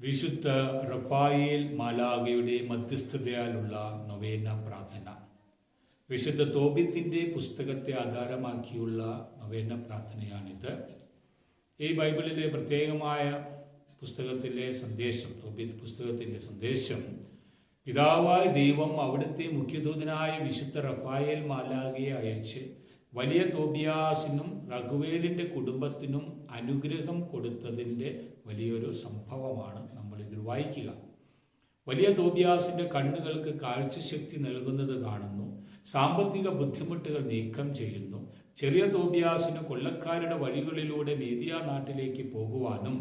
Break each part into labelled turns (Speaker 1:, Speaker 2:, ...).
Speaker 1: വിശുദ്ധ റഫായേൽ മാലാഗയുടെ മധ്യസ്ഥതയാലുള്ള നൊവേന പ്രാർത്ഥന. വിശുദ്ധ തോബിത്തിന്റെ പുസ്തകത്തെ ആധാരമാക്കിയുള്ള നൊവേന പ്രാർത്ഥനയാണിത്. ഈ ബൈബിളിലെ പ്രത്യേകമായ പുസ്തകത്തിലെ സന്ദേശം തോബിത്ത് പുസ്തകത്തിന്റെ സന്ദേശം പിതാവായ ദൈവം അവിടുത്തെ മുഖ്യദൂതനായ വിശുദ്ധ റഫായേൽ മാലാഗയെ അയച്ച് വലിയ തോബിയാസിനും റഘുവേലിന്റെ കുടുംബത്തിനും അനുഗ്രഹം കൊടുത്തതിന്റെ വലിയൊരു സംഭവമാണ് നമ്മൾ ഇതിൽ വായിക്കുക. വലിയ തോബിയാസിന്റെ കണ്ണുകൾക്ക് കാഴ്ചശക്തി നൽകുന്നത് കാണുന്നു സാമ്പത്തിക ബുദ്ധിമുട്ടുകൾ നീക്കം ചെയ്യുന്നു ചെറിയ തോബിയാസിന് കൊല്ലക്കാരുടെ വഴികളിലൂടെ മേദിയ നാട്ടിലേക്ക് പോകുവാനും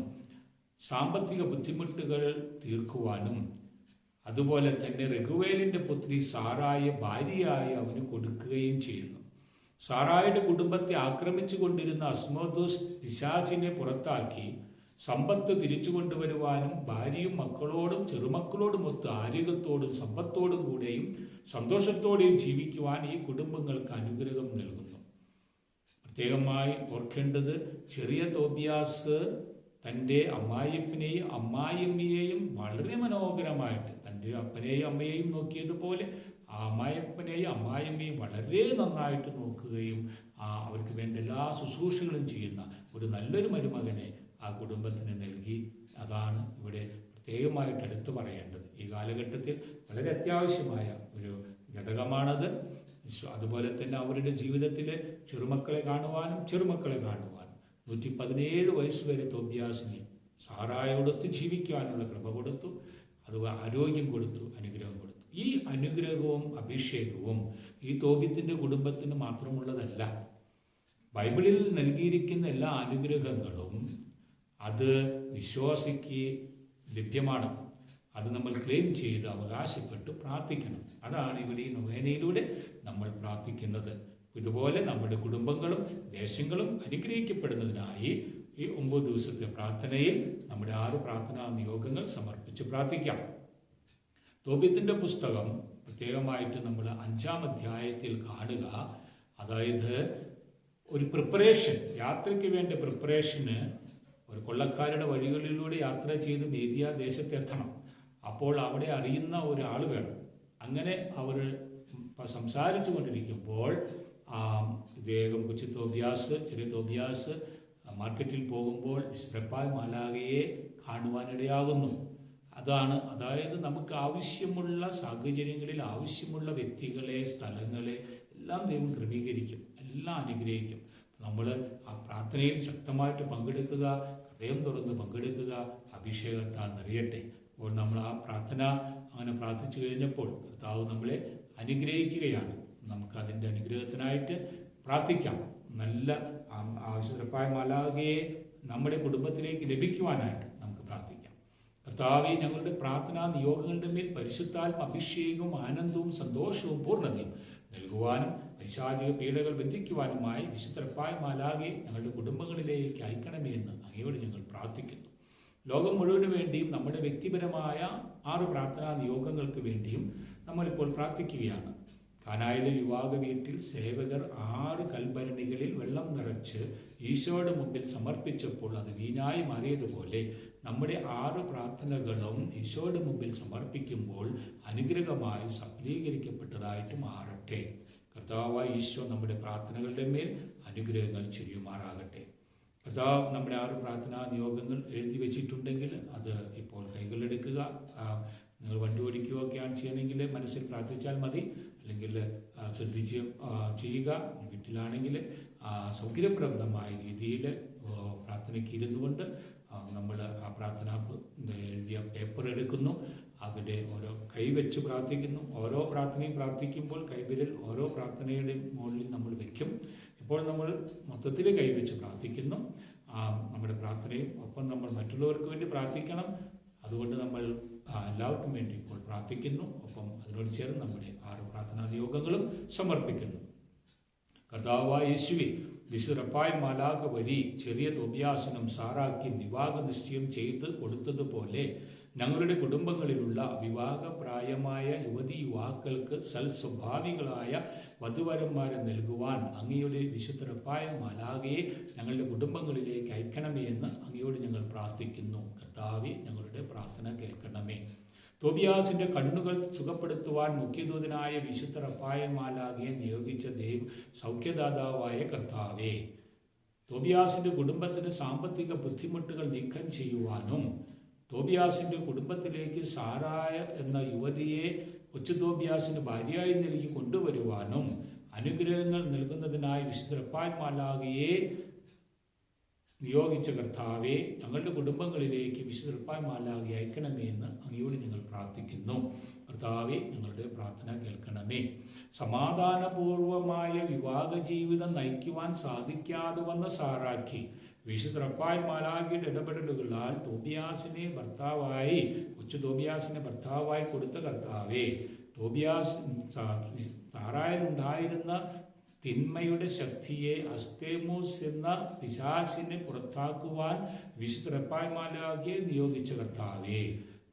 Speaker 1: സാമ്പത്തിക ബുദ്ധിമുട്ടുകൾ തീർക്കുവാനും അതുപോലെ തന്നെ രഘുവേലിന്റെ പുത്രി സാറായ ഭാര്യയായി അവന് കൊടുക്കുകയും ചെയ്യുന്നു. സാറായുടെ കുടുംബത്തെ ആക്രമിച്ചു കൊണ്ടിരുന്ന അസ്മോദോസ് പിശാചിനെ പുറത്താക്കി സമ്പത്ത് തിരിച്ചു കൊണ്ടുവരുവാനും ഭാര്യയും മക്കളോടും ചെറുമക്കളോടും ഒത്ത് ആരോഗ്യത്തോടും സമ്പത്തോടും കൂടെയും സന്തോഷത്തോടെയും ജീവിക്കുവാൻ ഈ കുടുംബങ്ങൾക്ക് അനുഗ്രഹം നൽകുന്നു. പ്രത്യേകമായി ഓർക്കേണ്ടത് ചെറിയ തോബിയാസ് തന്റെ അമ്മായിപ്പനെയും അമ്മായിയമ്മയെയും വളരെ മനോഹരമായിട്ട് തന്റെ അപ്പനെയും അമ്മയെയും നോക്കിയതുപോലെ ആ അമ്മായിപ്പനെയും അമ്മായിയമ്മയും വളരെ നന്നായിട്ട് നോക്കുകയും അവർക്ക് വേണ്ട എല്ലാ ശുശ്രൂഷകളും ചെയ്യുന്ന ഒരു നല്ലൊരു മരുമകനെ ആ കുടുംബത്തിന് നൽകി. അതാണ് ഇവിടെ പ്രത്യേകമായിട്ട് എടുത്തു പറയേണ്ടത്. ഈ കാലഘട്ടത്തിൽ വളരെ അത്യാവശ്യമായ ഒരു ഘടകമാണത്. അതുപോലെ തന്നെ അവരുടെ ജീവിതത്തിൽ ചെറുമക്കളെ കാണുവാനും ചെറുമക്കളെ കാണുവാനും നൂറ്റി പതിനേഴ് വയസ്സ് വരെ തോബ്യാസിനെ സാറായോടൊത്ത് ജീവിക്കാനുള്ള കൃപ കൊടുത്തു. അത് ആരോഗ്യം കൊടുത്തു അനുഗ്രഹം കൊടുത്തു. ഈ അനുഗ്രഹവും അഭിഷേകവും ഈ തോബിത്തിന്റെ കുടുംബത്തിന് മാത്രമുള്ളതല്ല. ബൈബിളിൽ നൽകിയിരിക്കുന്ന എല്ലാ അനുഗ്രഹങ്ങളും അത് വിശ്വാസിക്ക് ലഭ്യമാണ്. അത് നമ്മൾ ക്ലെയിം ചെയ്ത് അവകാശപ്പെട്ട് പ്രാർത്ഥിക്കണം. അതാണ് ഇവിടെ ഈ നൊവേനയിലൂടെ നമ്മൾ പ്രാർത്ഥിക്കുന്നത്. ഇതുപോലെ നമ്മുടെ കുടുംബങ്ങളും ദേശങ്ങളും അനുഗ്രഹിക്കപ്പെടുന്നതിനായി ഈ ഒമ്പത് ദിവസത്തെ പ്രാർത്ഥനയിൽ നമ്മുടെ ആറ് പ്രാർത്ഥനാ നിയോഗങ്ങൾ സമർപ്പിച്ച് പ്രാർത്ഥിക്കാം. തോബ്യത്തിന്റെ പുസ്തകം പ്രത്യേകമായിട്ട് നമ്മൾ അഞ്ചാം അധ്യായത്തിൽ കാണുക. അതായത് ഒരു പ്രിപ്പറേഷൻ യാത്രയ്ക്ക് വേണ്ട പ്രിപ്പറേഷന് ഒരു കൊള്ളക്കാരുടെ വഴികളിലൂടെ യാത്ര ചെയ്ത് മേദിയ ദേശത്തെത്തണം അപ്പോൾ അവിടെ അറിയുന്ന ഒരാൾ വേണം. അങ്ങനെ അവർ സംസാരിച്ചു കൊണ്ടിരിക്കുമ്പോൾ ഇദ്ദേഹം കൊച്ചു തോബ്യാസ് ചെറിയ തോബ്യാസ് മാർക്കറ്റിൽ പോകുമ്പോൾ ശ്രപ്പായ് മാലാകയെ കാണുവാനിടയാകുന്നു. അതാണ്. അതായത് നമുക്ക് ആവശ്യമുള്ള സാഹചര്യങ്ങളിൽ ആവശ്യമുള്ള വ്യക്തികളെ സ്ഥലങ്ങളെ എല്ലാം ദൈവം ക്രമീകരിക്കും എല്ലാം അനുഗ്രഹിക്കും. നമ്മൾ ആ പ്രാർത്ഥനയിൽ ശക്തമായിട്ട് പങ്കെടുക്കുക ഹൃദയം തുറന്ന് പങ്കെടുക്കുക അഭിഷേകത്താൽ നിറയട്ടെ. അപ്പോൾ നമ്മൾ ആ പ്രാർത്ഥന അങ്ങനെ പ്രാർത്ഥിച്ചു കഴിഞ്ഞപ്പോൾ കർത്താവ് നമ്മളെ അനുഗ്രഹിക്കുകയാണ്. നമുക്ക് അതിന്റെ അനുഗ്രഹത്തിനായിട്ട് പ്രാർത്ഥിക്കാം. നല്ല ആവശ്യപ്പായ മാലാകയെ നമ്മുടെ കുടുംബത്തിലേക്ക് ലഭിക്കുവാനായിട്ട് കർത്താവെ ഞങ്ങളുടെ പ്രാർത്ഥനാ നിയോഗങ്ങളുടെ മേൽ പരിശുദ്ധാത്മ അഭിഷേകവും ആനന്ദവും സന്തോഷവും പൂർണതയും നൽകുവാനും പൈശാചിക പീഡകൾ ബന്ധിക്കുവാനുമായി വിശുദ്ധപ്പായ മാലാകെ ഞങ്ങളുടെ കുടുംബങ്ങളിലേക്ക് അയക്കണമേ എന്ന് അങ്ങയോട് ഞങ്ങൾ പ്രാർത്ഥിക്കുന്നു. ലോകം മുഴുവൻ വേണ്ടിയും നമ്മുടെ വ്യക്തിപരമായ ആറ് പ്രാർത്ഥനാ നിയോഗങ്ങൾക്ക് വേണ്ടിയും നമ്മളിപ്പോൾ പ്രാർത്ഥിക്കുകയാണ്. കാനായിലെ യുവാക വീട്ടിൽ സേവകർ ആറ് കൽഭരണികളിൽ വെള്ളം നിറച്ച് ഈശോയുടെ മുമ്പിൽ സമർപ്പിച്ചപ്പോൾ അത് വീഞ്ഞായി മാറിയതുപോലെ നമ്മുടെ ആറ് പ്രാർത്ഥനകളും ഈശോയുടെ മുമ്പിൽ സമർപ്പിക്കുമ്പോൾ അനുഗ്രഹമായി സഫലീകരിക്കപ്പെട്ടതായിട്ട് മാറട്ടെ. കർത്താവായ ഈശോ നമ്മുടെ പ്രാർത്ഥനകളുടെ മേൽ അനുഗ്രഹങ്ങൾ ചെയ്യുമാറാകട്ടെ കർത്താവ് നമ്മുടെ ആറ് പ്രാർത്ഥനാ നിയോഗങ്ങൾ എഴുതി വെച്ചിട്ടുണ്ടെങ്കിൽ അത് ഇപ്പോൾ കൈകളിലെടുക്കുക നിങ്ങൾ വണ്ടി ഓടിക്കുകയൊക്കെയാണ് ചെയ്യണമെങ്കിൽ മനസ്സിൽ പ്രാർത്ഥിച്ചാൽ മതി. അല്ലെങ്കിൽ ശ്രദ്ധിച്ച് ചെയ്യുക. വീട്ടിലാണെങ്കിൽ സൗകര്യപ്രദമായ രീതിയിൽ പ്രാർത്ഥനയ്ക്ക് ഇരുന്നു കൊണ്ട് നമ്മൾ ആ പ്രാർത്ഥന എഴുതിയ പേപ്പർ എടുക്കുന്നു. അതിന്റെ ഓരോ കൈവച്ച് പ്രാർത്ഥിക്കുന്നു. ഓരോ പ്രാർത്ഥനയും പ്രാർത്ഥിക്കുമ്പോൾ കൈവിരൽ ഓരോ പ്രാർത്ഥനയുടെ മുകളിൽ നമ്മൾ വയ്ക്കും ഇപ്പോൾ നമ്മൾ മൊത്തത്തിൽ കൈവച്ച് പ്രാർത്ഥിക്കുന്നു. നമ്മുടെ പ്രാർത്ഥനയും ഒപ്പം നമ്മൾ മറ്റുള്ളവർക്ക് വേണ്ടി പ്രാർത്ഥിക്കണം. അതുകൊണ്ട് നമ്മൾ എല്ലാവർക്കും വേണ്ടി ഇപ്പോൾ പ്രാർത്ഥിക്കുന്നു. ഒപ്പം അതിനോട് ചേർന്ന് നമ്മുടെ ആറ് പ്രാർത്ഥനാ യോഗങ്ങളും സമർപ്പിക്കുന്നു. കർത്താവായ യേശുവെ വിശുറപ്പായ മാലാക വഴി ചെറിയ തൊബിയാസനം സാറാക്കി വിവാഹ നിശ്ചയം ചെയ്ത് കൊടുത്തതുപോലെ ഞങ്ങളുടെ കുടുംബങ്ങളിലുള്ള വിവാഹപ്രായമായ യുവതി യുവാക്കൾക്ക് സൽസ്വഭാവികളായ വധുവരന്മാരെ നൽകുവാൻ അങ്ങയുടെ വിശുദ്ധരപ്പായ മാലാകയെ ഞങ്ങളുടെ കുടുംബങ്ങളിലേക്ക് അയക്കണമേ എന്ന് അങ്ങയോട് ഞങ്ങൾ പ്രാർത്ഥിക്കുന്നു. കർത്താവെ ഞങ്ങളുടെ പ്രാർത്ഥന കേൾക്കണമേ. തോബിയാസിന്റെ കണ്ണുകൾ സുഖപ്പെടുത്തുവാൻ മുഖ്യദൂതനായ വിശുദ്ധ റപ്പായമാലാകെ നിയോഗിച്ച ദൈവം സൗഖ്യദാതാവായ കർത്താവേ തോബിയാസിന്റെ കുടുംബത്തിന് സാമ്പത്തിക ബുദ്ധിമുട്ടുകൾ നീക്കം ചെയ്യുവാനും തോബിയാസിന്റെ കുടുംബത്തിലേക്ക് സാറായ എന്ന യുവതിയെ കൊച്ചു തോബിയാസിന് ഭാര്യയായി നൽകി കൊണ്ടുവരുവാനും അനുഗ്രഹങ്ങൾ നൽകുന്നതിനായി വിശുദ്ധ റപ്പായമാലാകയെ നിയോഗിച്ച കർത്താവെ ഞങ്ങളുടെ കുടുംബങ്ങളിലേക്ക് വിശുദ്ധ മാലാകെ അയക്കണമേ എന്ന് അങ്ങയോട് ഞങ്ങൾ പ്രാർത്ഥിക്കുന്നു. കർത്താവെ ഞങ്ങളുടെ പ്രാർത്ഥന കേൾക്കണമേ. സമാധാനപൂർവമായ വിവാഹ ജീവിതം നയിക്കുവാൻ സാധിക്കാതെ വന്ന സാറാക്കി വിശുദ്ധ മാലാഖിയുടെ ഇടപെടലുകളാൽ തോബിയാസിനെ ഭർത്താവായി കൊച്ചു തോബിയാസിനെ ഭർത്താവായി കൊടുത്ത കർത്താവെ തോബിയാസ് താറായിലുണ്ടായിരുന്ന തിന്മയുടെ ശക്തിയെ അസ്തേമോസ് എന്ന പിശാസിനെ പുറത്താക്കുവാൻ വിശുദ്ധ റപ്പായ്മാലാകിയെ നിയോഗിച്ച കർത്താവേ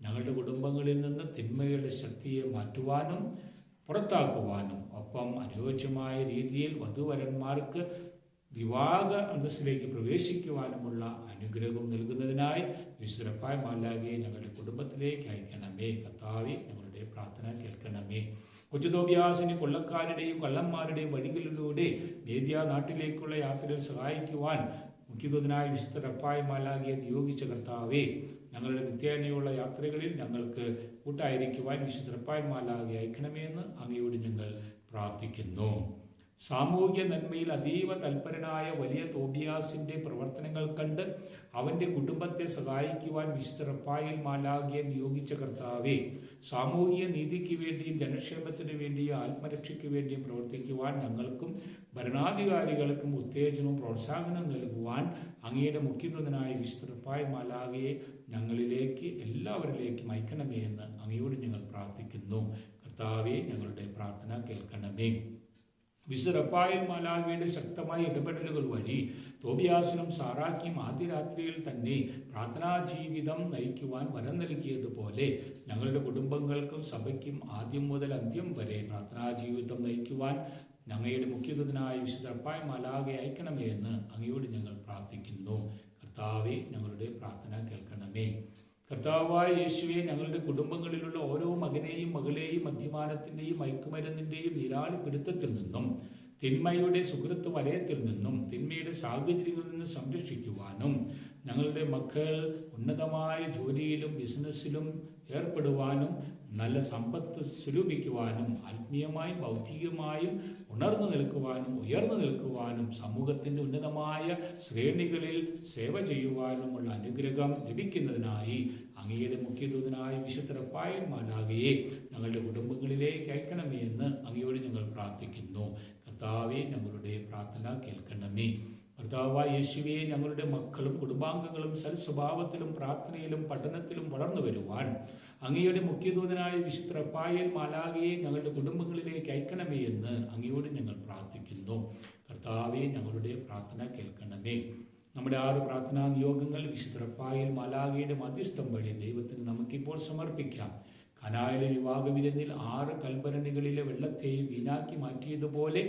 Speaker 1: ഞങ്ങളുടെ കുടുംബങ്ങളിൽ നിന്ന് തിന്മയുടെ ശക്തിയെ മാറ്റുവാനും പുറത്താക്കുവാനും ഒപ്പം അനുയോജ്യമായ രീതിയിൽ വധുവരന്മാർക്ക് വിവാഹ അന്തസ്സിലേക്ക് പ്രവേശിക്കുവാനുമുള്ള അനുഗ്രഹം നൽകുന്നതിനായി വിശുദ്ധപ്പായ മാലാകെ ഞങ്ങളുടെ കുടുംബത്തിലേക്ക് അയക്കണമേ. കർത്താവെ ഞങ്ങളുടെ പ്രാർത്ഥന കേൾക്കണമേ. കൊച്ചുതോബിയാസിന് കൊള്ളക്കാരുടെയും കള്ളന്മാരുടെയും വഴികളിലൂടെ വേദ്യ നാട്ടിലേക്കുള്ള യാത്രയിൽ സഹായിക്കുവാൻ മുഖ്യദൂതനായ വിശുദ്ധ നിയോഗിച്ച കർത്താവേ ഞങ്ങളുടെ നിത്യേനയുള്ള യാത്രകളിൽ ഞങ്ങൾക്ക് കൂട്ടായിരിക്കുവാൻ വിശുദ്ധ റപ്പായ മാലാകെ അയക്കണമേ അങ്ങയോട് ഞങ്ങൾ പ്രാർത്ഥിക്കുന്നു. സാമൂഹ്യ നന്മയിൽ അതീവ തൽപരനായ വലിയ തോബിയാസിന്റെ പ്രവർത്തനങ്ങൾ കണ്ട് അവന്റെ കുടുംബത്തെ സഹായിക്കുവാൻ വിശുദ്ധ റപ്പായിൽ മാലാകിയെ നിയോഗിച്ച കർത്താവെ സാമൂഹിക നീതിക്ക് വേണ്ടിയും ജനക്ഷേമത്തിന് വേണ്ടിയും ആത്മരക്ഷയ്ക്ക് വേണ്ടിയും പ്രവർത്തിക്കുവാൻ ഞങ്ങൾക്കും ഭരണാധികാരികൾക്കും ഉത്തേജനവും പ്രോത്സാഹനവും നൽകുവാൻ അങ്ങയുടെ മുഖ്യപ്രദനായ വിസ്തൃപ്പായ മാലാകയെ ഞങ്ങളിലേക്ക് എല്ലാവരിലേക്കും അയക്കണമേ എന്ന് അങ്ങയോട് ഞങ്ങൾ പ്രാർത്ഥിക്കുന്നു. കർത്താവെ ഞങ്ങളുടെ പ്രാർത്ഥന കേൾക്കണമേ. വിസുറപ്പായൽ മാലാവിയുടെ ശക്തമായ ഇടപെടലുകൾ വഴി തോബിയാസിനും സാറാക്കിയും ആദ്യ രാത്രിയിൽ തന്നെ പ്രാർത്ഥനാ ജീവിതം നയിക്കുവാൻ വരം നൽകിയതുപോലെ ഞങ്ങളുടെ കുടുംബങ്ങൾക്കും സഭയ്ക്കും ആദ്യം മുതൽ അന്ത്യം വരെ പ്രാർത്ഥനാ ജീവിതം നയിക്കുവാൻ ഞങ്ങളുടെ മുഖ്യതനായ വിശുദ്ധപ്പായ മാലാകെ അയക്കണമേ എന്ന് അങ്ങയോട് ഞങ്ങൾ പ്രാർത്ഥിക്കുന്നു. കർത്താവെ ഞങ്ങളുടെ പ്രാർത്ഥന കേൾക്കണമേ. കർത്താവായ യേശുവെ ഞങ്ങളുടെ കുടുംബങ്ങളിലുള്ള ഓരോ മകനെയും മകളെയും മദ്യപാനത്തിന്റെയും മയക്കുമരുന്നിന്റെയും നിരാളി പിടുത്തത്തിൽ നിന്നും തിന്മയുടെ സുഹൃത്ത് വലയത്തിൽ നിന്നും തിന്മയുടെ സാഹചര്യങ്ങളിൽ നിന്ന് സംരക്ഷിക്കുവാനും ഞങ്ങളുടെ മക്കൾ ഉന്നതമായ ജോലിയിലും ബിസിനസ്സിലും ഏർപ്പെടുവാനും നല്ല സമ്പത്ത് സ്വരൂപിക്കുവാനും ആത്മീയമായും ഭൗതികമായും ഉണർന്നു നിൽക്കുവാനും ഉയർന്നു നിൽക്കുവാനും സമൂഹത്തിന്റെ ഉന്നതമായ ശ്രേണികളിൽ സേവ ചെയ്യുവാനുമുള്ള അനുഗ്രഹം ലഭിക്കുന്നതിനായി അങ്ങയുടെ മുഖ്യദൂതനായ വിശുദ്ധരപ്പായൻ മാലാകയെ ഞങ്ങളുടെ കുടുംബങ്ങളിലേക്ക് അയക്കണമേ എന്ന് അങ്ങയോട് ഞങ്ങൾ പ്രാർത്ഥിക്കുന്നു. കർത്താവെ ഞങ്ങളുടെ പ്രാർത്ഥന കേൾക്കണമേ. കർത്താവായ യേശുവെ ഞങ്ങളുടെ മക്കളും കുടുംബാംഗങ്ങളും സൽസ്വഭാവത്തിലും പ്രാർത്ഥനയിലും പഠനത്തിലും വളർന്നു വരുവാൻ അങ്ങയുടെ മുഖ്യദൂതനായ വിശുദ്ധ റഫായൽ മാലാകയെ ഞങ്ങളുടെ കുടുംബങ്ങളിലേക്ക് അയക്കണമേ എന്ന് അങ്ങയോട് ഞങ്ങൾ പ്രാർത്ഥിക്കുന്നു. കർത്താവെ ഞങ്ങളുടെ പ്രാർത്ഥന കേൾക്കണമേ. നമ്മുടെ ആറ് പ്രാർത്ഥനാ നിയോഗങ്ങൾ വിശുദ്ധ റഫായൽ മാലാകയുടെ മധ്യസ്ഥം വഴി ദൈവത്തിന് നമുക്കിപ്പോൾ സമർപ്പിക്കാം. കനായിലെ വിവാഹ വിരുന്നിൽ ആറ് കൽഭരണികളിലെ വെള്ളത്തെ വീണാക്കി മാറ്റിയതുപോലെ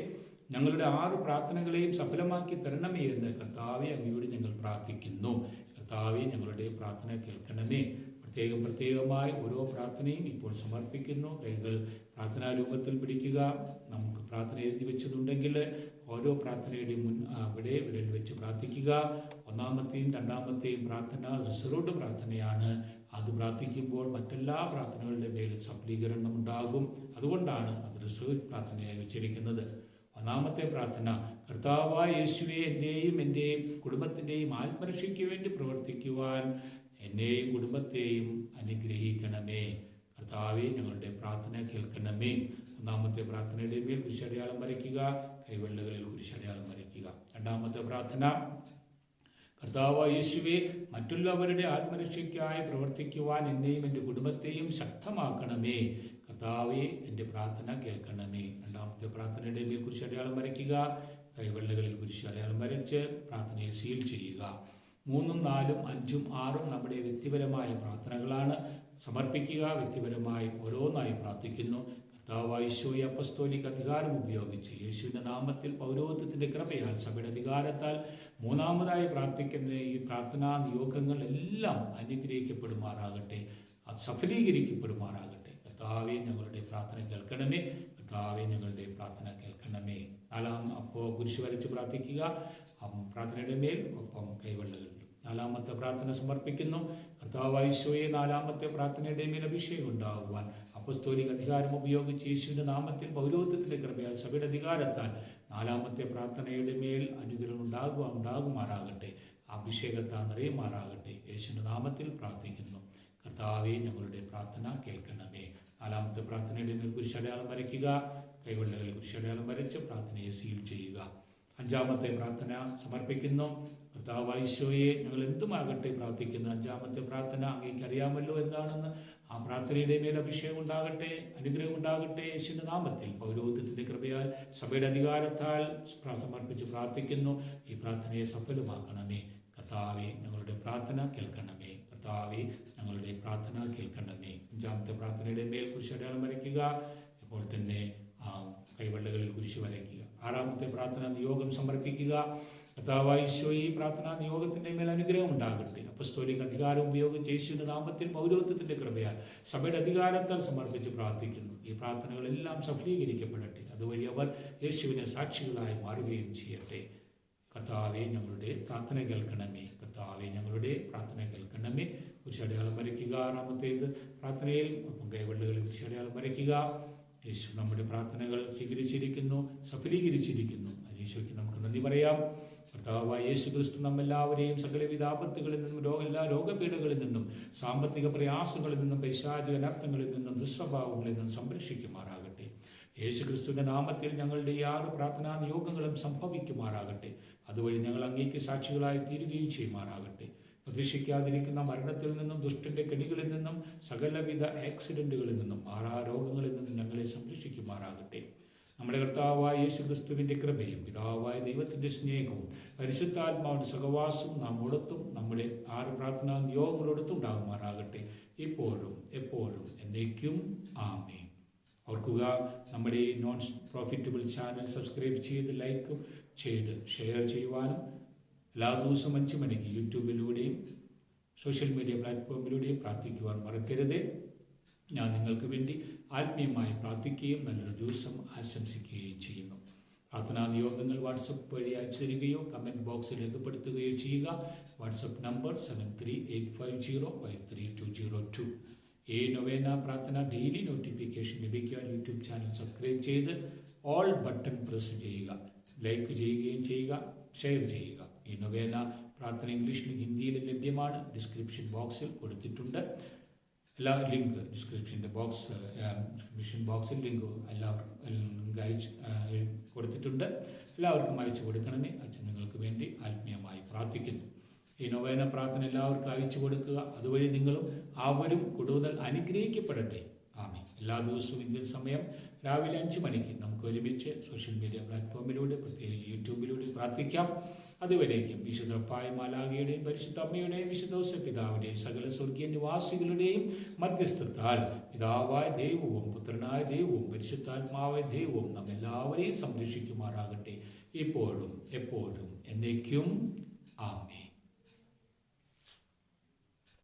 Speaker 1: ഞങ്ങളുടെ ആറ് പ്രാർത്ഥനകളെയും സഫലമാക്കി തരണമേ എന്ന് കർത്താവെ അങ്ങയോട് ഞങ്ങൾ പ്രാർത്ഥിക്കുന്നു. കർത്താവെ ഞങ്ങളുടെ പ്രാർത്ഥന കേൾക്കണമേ. പ്രത്യേകം പ്രത്യേകമായി ഓരോ പ്രാർത്ഥനയും ഇപ്പോൾ സമർപ്പിക്കുന്നു. കൈകൾ പ്രാർത്ഥനാ രൂപത്തിൽ പിടിക്കുക. നമുക്ക് പ്രാർത്ഥന എഴുതി വെച്ചതുണ്ടെങ്കിൽ ഓരോ പ്രാർത്ഥനയുടെയും മുൻ അവിടെ വിരൽ വെച്ച് പ്രാർത്ഥിക്കുക. ഒന്നാമത്തെയും രണ്ടാമത്തെയും പ്രാർത്ഥന റിസർവ്ഡ് പ്രാർത്ഥനയാണ്. അത് പ്രാർത്ഥിക്കുമ്പോൾ മറ്റെല്ലാ പ്രാർത്ഥനകളുടെ മേലും സഫലീകരണം ഉണ്ടാകും. അതുകൊണ്ടാണ് അത് റിസർവ് പ്രാർത്ഥനയായി വെച്ചിരിക്കുന്നത്. ഒന്നാമത്തെ പ്രാർത്ഥന കർത്താവായ യേശുവെ എന്റെയും എന്റെ കുടുംബത്തിന്റെയും ആത്മരക്ഷയ്ക്ക് വേണ്ടി പ്രവർത്തിക്കുവാൻ എന്നെയും കുടുംബത്തെയും അനുഗ്രഹിക്കണമേ. കർത്താവെ ഞങ്ങളുടെ പ്രാർത്ഥന കേൾക്കണമേ. ഒന്നാമത്തെ പ്രാർത്ഥനയുടെ മേൽ കുരിശടയാളം വരയ്ക്കുക കൈവെള്ളുകളിൽ കുരിശടയാളം വരയ്ക്കുക. രണ്ടാമത്തെ പ്രാർത്ഥന കർത്താവ് യേശുവെ മറ്റുള്ളവരുടെ ആത്മരക്ഷയ്ക്കായി പ്രവർത്തിക്കുവാൻ എന്നെയും എന്റെ കുടുംബത്തെയും ശക്തമാക്കണമേ. കർത്താവെ എന്റെ പ്രാർത്ഥന കേൾക്കണമേ. രണ്ടാമത്തെ പ്രാർത്ഥനയുടെ മേൽ കുരിശ് അടയാളം വരയ്ക്കുക. കൈവെള്ളകളിൽ കുരിശ് അടയാളം വരച്ച് പ്രാർത്ഥനയിൽ സീൽ ചെയ്യുക. മൂന്നും നാലും അഞ്ചും ആറും നമ്മുടെ വ്യക്തിപരമായ പ്രാർത്ഥനകളാണ്. സമർപ്പിക്കുക വ്യക്തിപരമായി ഓരോന്നായി പ്രാർത്ഥിക്കുന്നു. കർത്താവായ ഈശോയെ അപ്പസ്തോലിക് അധികാരം ഉപയോഗിച്ച് യേശുവിന്റെ നാമത്തിൽ പൗരോഹിത്യത്തിന്റെ കൃപയാൽ സഭയുടെ അധികാരത്താൽ മൂന്നാമതായി പ്രാർത്ഥിക്കുന്ന ഈ പ്രാർത്ഥനാ നിയോഗങ്ങളെല്ലാം അനുഗ്രഹിക്കപ്പെടുമാറാകട്ടെ. സഫലീകരിക്കപ്പെടുമാറാകട്ടെ. കർത്താവെ ഞങ്ങളുടെ പ്രാർത്ഥന കേൾക്കണമേ. കർത്താവെ ഞങ്ങളുടെ പ്രാർത്ഥന കേൾക്കണമേ. നാലാം അപ്പോൾ കുരിശ് വരച്ച് പ്രാർത്ഥിക്കുക. പ്രാർത്ഥനയുടെ മേൽ ഒപ്പം കൈവള്ളുകൾ നാലാമത്തെ പ്രാർത്ഥന സമർപ്പിക്കുന്നു. കർത്താവായിശോയെ നാലാമത്തെ പ്രാർത്ഥനയുടെ മേൽ അഭിഷേകം ഉണ്ടാകുവാൻ അപ്പസ്തോലിക അധികാരം ഉപയോഗിച്ച് യേശുവിന്റെ നാമത്തിൽ പൗരോഹിത്യത്തിന്റെ കൃപയാൽ സഭയുടെ അധികാരത്താൽ നാലാമത്തെ പ്രാർത്ഥനയുടെ മേൽ അനുഗ്രഹം ഉണ്ടാകുക ഉണ്ടാകുമാറാകട്ടെ. അഭിഷേകത്താൽ നിറയുമാറാകട്ടെ. യേശുവിന്റെ നാമത്തിൽ പ്രാർത്ഥിക്കുന്നു. കർത്താവെ ഞങ്ങളുടെ പ്രാർത്ഥന കേൾക്കണമേ. നാലാമത്തെ പ്രാർത്ഥനയുടെ മേൽ കുരിശടയാളം വരയ്ക്കുക. കൈകൊള്ളകളിൽ കുരിശടയാളം വരച്ച് പ്രാർത്ഥനയെ സീൽ ചെയ്യുക. അഞ്ചാമത്തെ പ്രാർത്ഥന സമർപ്പിക്കുന്നു. കർത്താവ് ഈശോയെ ഞങ്ങൾ എന്തുമാകട്ടെ പ്രാർത്ഥിക്കുന്നു. അഞ്ചാമത്തെ പ്രാർത്ഥന അങ്ങേക്ക് അറിയാമല്ലോ എന്താണെന്ന്. ആ പ്രാർത്ഥനയുടെ മേൽ അഭിഷേകം ഉണ്ടാകട്ടെ അനുഗ്രഹം ഉണ്ടാകട്ടെ. യേശുവിന്റെ നാമത്തിൽ പൗരോഹിത്യത്തിന്റെ കൃപയാൽ സഭയുടെ അധികാരത്താൽ സമർപ്പിച്ച് പ്രാർത്ഥിക്കുന്നു. ഈ പ്രാർത്ഥനയെ സഫലമാക്കണമേ. കർത്താവെ ഞങ്ങളുടെ പ്രാർത്ഥന കേൾക്കണമേ. കർത്താവെ ഞങ്ങളുടെ പ്രാർത്ഥന കേൾക്കണമേ. അഞ്ചാമത്തെ പ്രാർത്ഥനയുടെ മേൽ കുരിശടയാളം വരയ്ക്കുക. ഇപ്പോൾ തന്നെ കൈവെള്ളകളിൽ കുരിശ് വരയ്ക്കുക. ആറാമത്തെ പ്രാർത്ഥന നിയോഗം സമർപ്പിക്കുക. കർത്താവായിശോ ഈ പ്രാർത്ഥനാ നിയോഗത്തിന്റെ മേൽ അനുഗ്രഹം ഉണ്ടാകട്ടെ. അപ്പസ്തോലിക അധികാരം ഉപയോഗിച്ച് യേശുവിന്റെ നാമത്തിൽ പൗരോഹിത്യത്തിന്റെ കൃപയാൽ സഭയുടെ അധികാരത്താൽ സമർപ്പിച്ച് പ്രാർത്ഥിക്കുന്നു. ഈ പ്രാർത്ഥനകളെല്ലാം സഫലീകരിക്കപ്പെടട്ടെ. അതുവഴി അവർ യേശുവിനെ സാക്ഷികളായി മാറുകയും ചെയ്യട്ടെ. കർത്താവെ ഞങ്ങളുടെ പ്രാർത്ഥന കേൾക്കണമേ. കർത്താവെ ഞങ്ങളുടെ പ്രാർത്ഥന കേൾക്കണമേ. കുരിശടയാളം വരയ്ക്കുക ആറാമത്തേത് പ്രാർത്ഥനയിൽ. ഒപ്പം കൈവള്ളുകളിൽ കുരിശടയാളം വരയ്ക്കുക. യേശു നമ്മുടെ പ്രാർത്ഥനകൾ സ്വീകരിച്ചിരിക്കുന്നു സഫലീകരിച്ചിരിക്കുന്നു. യേശുക്ക് നമുക്ക് നന്ദി പറയാം. കർത്താവായ യേശു ക്രിസ്തു നമ്മെല്ലാവരെയും സകല ആപത്തുകളിൽ നിന്നും രോഗ എല്ലാ രോഗപീഠകളിൽ നിന്നും സാമ്പത്തിക പ്രയാസങ്ങളിൽ നിന്നും പൈശാചിക അനർത്ഥങ്ങളിൽ നിന്നും ദുസ്വഭാവങ്ങളിൽ നിന്നും സംരക്ഷിക്കുമാറാകട്ടെ. യേശു ക്രിസ്തുവിന്റെ നാമത്തിൽ ഞങ്ങളുടെ ഈ ആറ് പ്രാർത്ഥനാ നിയോഗങ്ങളും സംഭവിക്കുമാറാകട്ടെ. അതുവഴി ഞങ്ങൾ അങ്ങേക്ക് സാക്ഷികളായി തീരുകയും ചെയ്യുമാറാകട്ടെ. പ്രതീക്ഷിക്കാതിരിക്കുന്ന മരണത്തിൽ നിന്നും ദുഷ്ടന്റെ കെണികളിൽ നിന്നും സകലവിധ ആക്സിഡന്റുകളിൽ നിന്നും മാറാരോഗങ്ങളിൽ നിന്നും ഞങ്ങളെ സംരക്ഷിക്കുമാറാകട്ടെ. നമ്മുടെ കർത്താവായ യേശു ക്രിസ്തുവിന്റെ കൃപയും പിതാവായ ദൈവത്തിന്റെ സ്നേഹവും പരിശുദ്ധാത്മാവിന്റെ സഹവാസവും നാം ഒടത്തും നമ്മുടെ ആറ് പ്രാർത്ഥനാ നിയോഗങ്ങളോടൊത്തും ഉണ്ടാകുമാറാകട്ടെ. ഇപ്പോഴും എപ്പോഴും എന്നേക്കും. ആമേ ഓർക്കുക നമ്മുടെ ഈ നോൺ പ്രോഫിറ്റബിൾ ചാനൽ സബ്സ്ക്രൈബ് ചെയ്ത് ലൈക്ക് ചെയ്ത് ഷെയർ ചെയ്യുവാനും എല്ലാ ദിവസവും അഞ്ച് മണിക്ക് യൂട്യൂബിലൂടെയും സോഷ്യൽ മീഡിയ പ്ലാറ്റ്ഫോമിലൂടെയും പ്രാർത്ഥിക്കുവാൻ മറക്കരുത്. ഞാൻ നിങ്ങൾക്ക് വേണ്ടി ആത്മീയമായി പ്രാർത്ഥിക്കുകയും നല്ലൊരു ദിവസം ആശംസിക്കുകയും ചെയ്യുന്നു. പ്രാർത്ഥനാ നിയോഗങ്ങൾ വാട്സപ്പ് വഴി അയച്ചു തരികയോ കമന്റ് ബോക്സിൽ രേഖപ്പെടുത്തുകയോ ചെയ്യുക. WhatsApp number seven three eight five zero five three two zero two ഈ നൊവേന പ്രാർത്ഥന ഡെയിലി നോട്ടിഫിക്കേഷൻ ലഭിക്കാൻ യൂട്യൂബ് ചാനൽ സബ്സ്ക്രൈബ് ചെയ്ത് ഓൾ ബട്ടൺ പ്രസ് ചെയ്യുക. ലൈക്ക് ചെയ്യുകയും ചെയ്യുക ഷെയർ ചെയ്യുക. ഈ നൊവേന പ്രാർത്ഥന ഇംഗ്ലീഷിലും ഹിന്ദിയിലും ലഭ്യമാണ്. ഡിസ്ക്രിപ്ഷൻ ബോക്സിൽ കൊടുത്തിട്ടുണ്ട്. എല്ലാ ലിങ്ക് ഡിസ്ക്രിപ്ഷന്റെ ബോക്സ് ഡിസ്ക്രിപ്ഷൻ ബോക്സിൽ ലിങ്ക് എല്ലാവർക്കും ലിങ്ക് അയച്ച് കൊടുത്തിട്ടുണ്ട്. എല്ലാവർക്കും അയച്ചു കൊടുക്കണമേ. അച്ഛൻ നിങ്ങൾക്ക് വേണ്ടി ആത്മീയമായി പ്രാർത്ഥിക്കുന്നു. ഈ നൊവേന പ്രാർത്ഥന എല്ലാവർക്കും അയച്ചു കൊടുക്കുക. അതുവഴി നിങ്ങളും അവരും കൂടുതൽ അനുഗ്രഹിക്കപ്പെടട്ടെ. ആമേ എല്ലാ ദിവസവും ഇന്ത്യൻ സമയം രാവിലെ അഞ്ച് മണിക്ക് നമുക്ക് ഒരുമിച്ച് സോഷ്യൽ മീഡിയ പ്ലാറ്റ്ഫോമിലൂടെ പ്രത്യേകിച്ച് യൂട്യൂബിലൂടെ പ്രാർത്ഥിക്കാം. അതുവരേക്കും വിശുദ്ധ പായ്മാലാകയുടെയും പരിശുദ്ധ അമ്മയുടെയും വിശുദ്ധോസ പിതാവിന്റെയും സകല സ്വർഗീയ നിവാസികളുടെയും മധ്യസ്ഥത്താൽ പിതാവായ ദൈവവും പുത്രനായ ദൈവവും പരിശുദ്ധാത്മാവായ ദൈവവും നമ്മെല്ലാവരെയും സംരക്ഷിക്കുമാറാകട്ടെ. ഇപ്പോഴും എപ്പോഴും എന്നേക്കും ആമേ